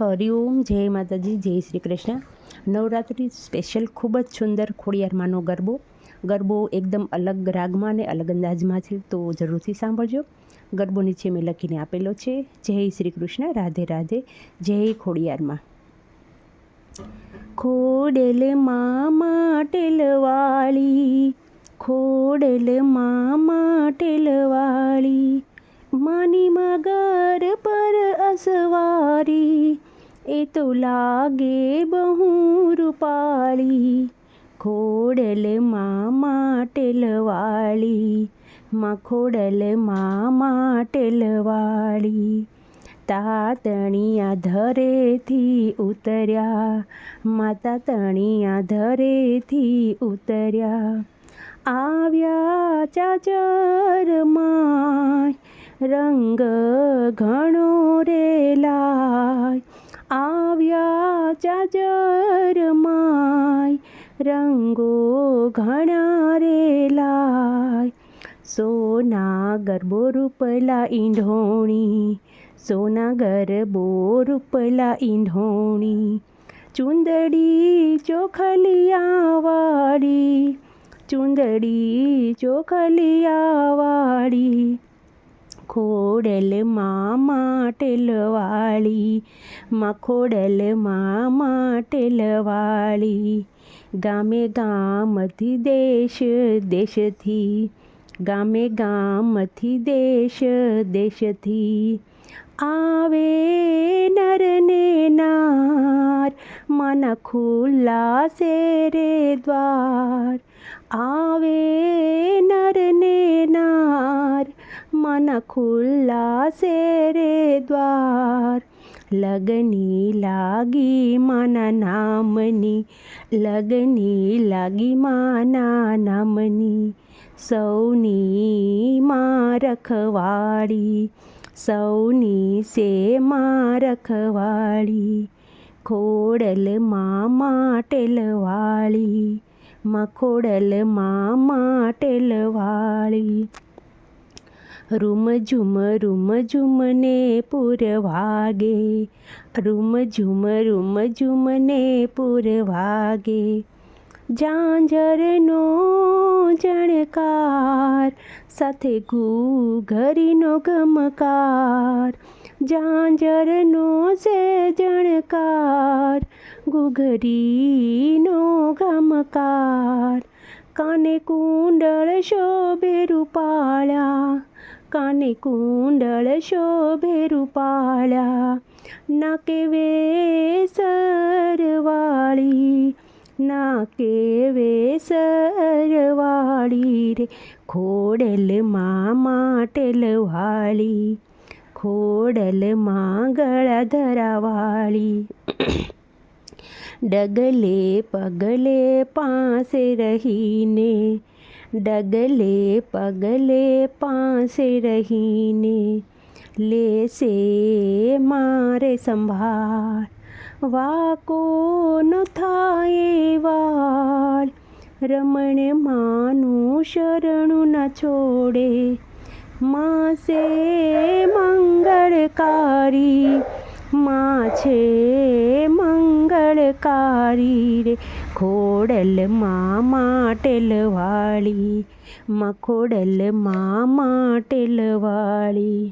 હરિઓમ જય માતાજી, જય શ્રી કૃષ્ણ. નવરાત્રિ સ્પેશિયલ ખૂબ જ સુંદર ખોડિયારમાંનો ગરબો. ગરબો એકદમ અલગ રાગમાં અને અલગ અંદાજમાં છે, તો જરૂરથી સાંભળજો. ગરબો નીચે મેં લખીને આપેલો છે, જય શ્રી કૃષ્ણ, રાધે રાધે, જય ખોડિયારમાં. ખોડેલ મામા ટેલવાળી, ખોડેલ મામા ટેલવાળી, માની મગર પર અસવારી એ તો લાગે બહુ રૂપાળી. ખોડલ મામા ટેલવાળી, માં ખોડલ મામા ટેલવાળી. તાતણિયા ધરેથી ઉતર્યા માતા તણિયા ધરેથી ઉતર્યા. આવ્યા ચાચરમાં રંગ ઘણો રે રંગો ઘણા રે લાય. સોના ગરબો રૂપલા ઈંઢોણી. સોના ગરબો રૂપલા ઈંઢોણી. ચુંદડી ચોખલિયાવાળી ચુંદડી ચોખલિયાવાળી ખોડલ મામા ટેલવાળી મખોડલ ખોડલ મામા ટેલવાળી ગામે ગામથી દેશ દેશથી ગામે ગામથી દેશ દેશથી આવે નર ને નાર મન ખુલ્લા રે દ્વાર ખુલ્લા શેરે દ્વાર લગની લાગી માના નામની લગની લાગી માના નામની સૌની માં રખવાળી સૌની સે માં રખવાળી ખોડલ મામા ટેલવાળી મખોડલ ખોડલ મામા ટેલવાળી રૂમ ઝુમ રૂમ ઝુમ ને પૂર વાગે. રૂમ ઝુમ રૂમ ઝુમ ને પૂર વાગે. ઝાંઝરનો જણકાર સાથે ઘૂઘરીનો ગમકાર. જાંજરનો છે જણકાર ઘૂઘરીનો ગમકાર. કાને કુંડળ શોભે રૂપાળા કાને કુંડળ શોભે રૂપાળા નાકે વેસરવાળી નાકે વેસરવાળી રે ખોડલ મામા ટેલવાળી ખોડલ માં ગળા ધરાવાળી ડગલે પગલે પાસે રહીને ડગલે પગલે પાસે રહીને લેશે મારે સંભાળ વાકો ન થાય વાળ રમણ માનું શરણું ન છોડે માસે મંગળકારી મા છે મંગળકારી રે ખોડલ મામા ટેલવાળી માં ખોડલ મામા ટેલવાળી